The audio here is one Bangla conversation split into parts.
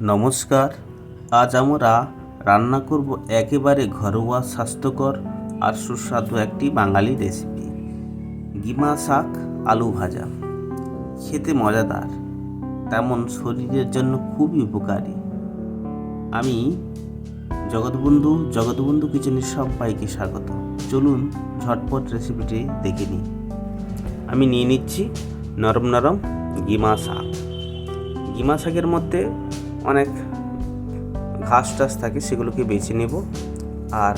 নমস্কার। আজ আমরা রান্না করব একেবারে ঘরোয়া স্বাস্থ্যকর আর সুস্বাদু একটি বাঙালি রেসিপি, গিমা শাক আলু ভাজা। খেতে মজাদার, তেমন শরীরের জন্য খুবই উপকারী। আমি জগৎবন্ধু জগৎবন্ধু কিচেনের সবাইকে স্বাগত। চলুন ঝটপট রেসিপিটি দেখে নিই। আমি নিয়ে নিচ্ছি নরম নরম গিমা শাক। গিমা শাকের মধ্যে অনেক ঘাস টাস থাকে, সেগুলোকে বেছে নেব। আর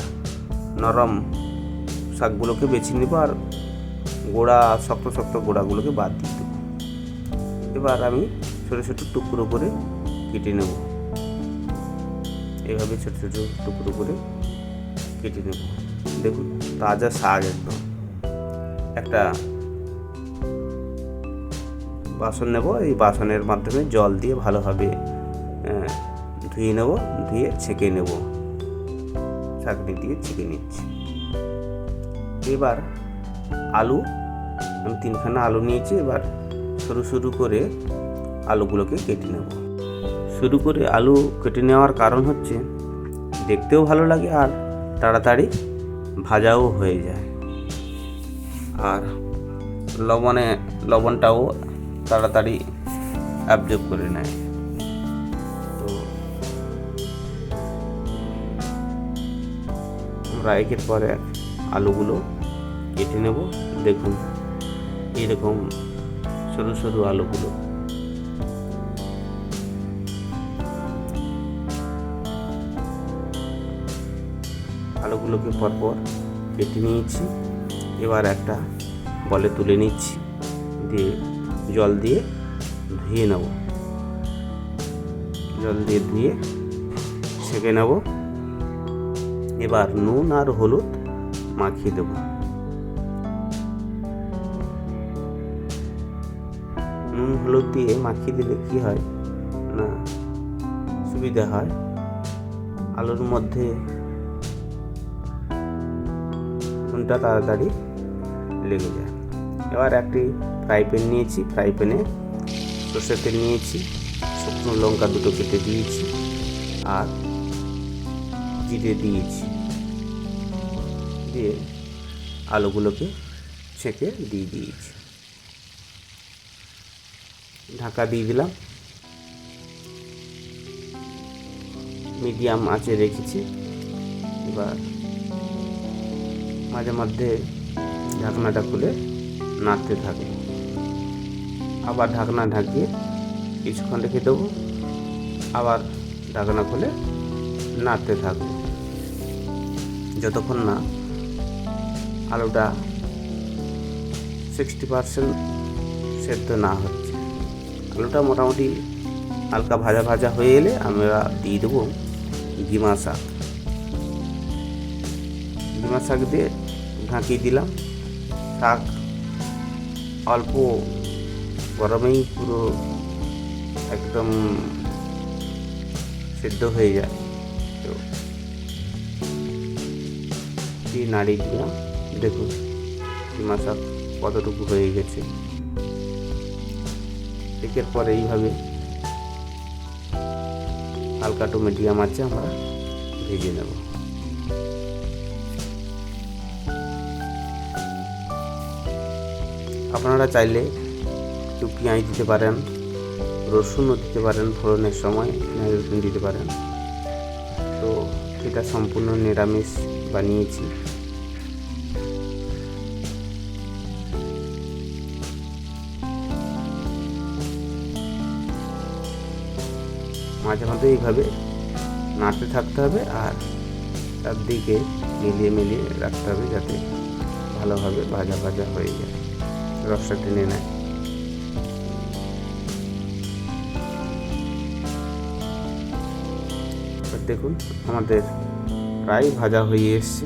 নরম শাকগুলোকে বেছে নেব আর গোড়া, শক্ত শক্ত গোড়াগুলোকে বাদ দিয়ে দেবো। এবার আমি ছোটো ছোটো টুকরো করে কেটে নেব। এভাবে ছোটো ছোটো টুকরো করে কেটে নেব। দেখুন, তাজা শাক একদম। একটা বাসন নেব, এই বাসনের মাধ্যমে জল দিয়ে ভালোভাবে ধুয়ে নেব, ধুয়ে ছেঁকে নেব। চাকনি দিয়ে ছেঁকে নিচ্ছি। এবার আলু, আমি তিনখানা আলু নিয়েছি, এবার সরু সরু করে আলুগুলোকে কেটে নেব। শুরু করে আলু কেটে নেওয়ার কারণ হচ্ছে, দেখতেও ভালো লাগে আর তাড়াতাড়ি ভাজাও হয়ে যায়। আর লবণে, লবণটাও তাড়াতাড়ি অ্যাবজর্ব করে নেয়। আমরা একের পর এক আলুগুলো কেটে নেব। দেখুন, এরকম সরু সরু আলুগুলো। আলুগুলোকে পরপর কেটে নিয়েছি। এবার একটা বলে তুলে নিচ্ছি, দিয়ে জল দিয়ে ধুয়ে নেব। জল দিয়ে ধুয়ে সেঁকে নেব। এবার নুন আর হলুদ মাখিয়ে দেব। নুন, হলুদ দিয়ে মাখিয়ে দিলে কি হয়? না, সুবিধা হয়। আলুর মধ্যে নুনটা তাড়াতাড়ি লেগে যায়। এবার একটি ফ্রাই প্যান নিয়েছি। ফ্রাই প্যানে সর্ষের তেল নিয়েছি, শুকনো লঙ্কা দুটো কেটে দিয়েছি আর জিরে দিয়েছি। দিয়ে আলুগুলোকে ছেঁকে দিয়ে দিয়েছি। ঢাকা দিয়ে দিলাম। মিডিয়াম আঁচে রেখেছি। এবার মাঝে মধ্যে ঢাকনাটা খুলে নাড়তে থাকে আবার ঢাকনা ঢাকিয়ে কিছুক্ষণ রেখে দেবো। আবার ঢাকনা খুলে নাড়তে থাকব। যতক্ষণ না আলুটা সিক্সটি পারসেন্ট সেদ্ধ না হচ্ছে। আলুটা মোটামুটি হালকা ভাজা ভাজা হয়ে এলে আমরা দিয়ে দেবো গিমা শাক। গিমা শাক দিয়ে ঢাকিয়ে দিলাম। শাক অল্প গরমেই পুরো একদম সেদ্ধ হয়ে যায়। তো দিয়ে নাড়িয়ে দিলাম দেখুন শাক কতটুকু হয়ে গেছে। একের পরে এইভাবে হালকা টু মিডিয়াম আছে, আমরা ভেজে নেব। আপনারা চাইলে একটু পেঁয়াজ দিতে পারেন, রসুনও দিতে পারেন ফোড়নের সময়, পেঁয়াজ, রসুন দিতে পারেন। তো এটা সম্পূর্ণ নিরামিষ বানিয়েছি। মাঝে মাঝে এইভাবে নাড়তে থাকতে হবে আর তার দিকে মিলিয়ে মিলিয়ে রাখতে হবে যাতে ভালোভাবে ভাজা ভাজা হয়ে যায়। রসটা টেনে নেয়। দেখুন, আমাদের প্রায় ভাজা হয়ে এসছে।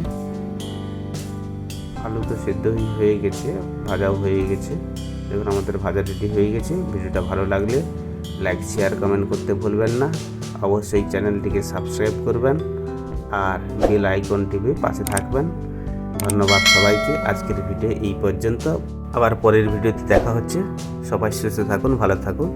আলু তো সেদ্ধ হয়ে গেছে, ভাজাও হয়ে গেছে। দেখুন, আমাদের ভাজা রেডি হয়ে গেছে। ভিডিওটা ভালো লাগলে লাইক শেয়ার কমেন্ট করতে ভুলবেন না। অবশ্যই চ্যানেলটিকে সাবস্ক্রাইব করবেন আর বেল আইকন টিপে পাশে থাকবেন। ধন্যবাদ সবাইকে। আজকের ভিডিও এই পর্যন্ত। আবার পরের ভিডিওতে দেখা হচ্ছে। সবাই সুস্থ থাকুন, ভালো থাকুন।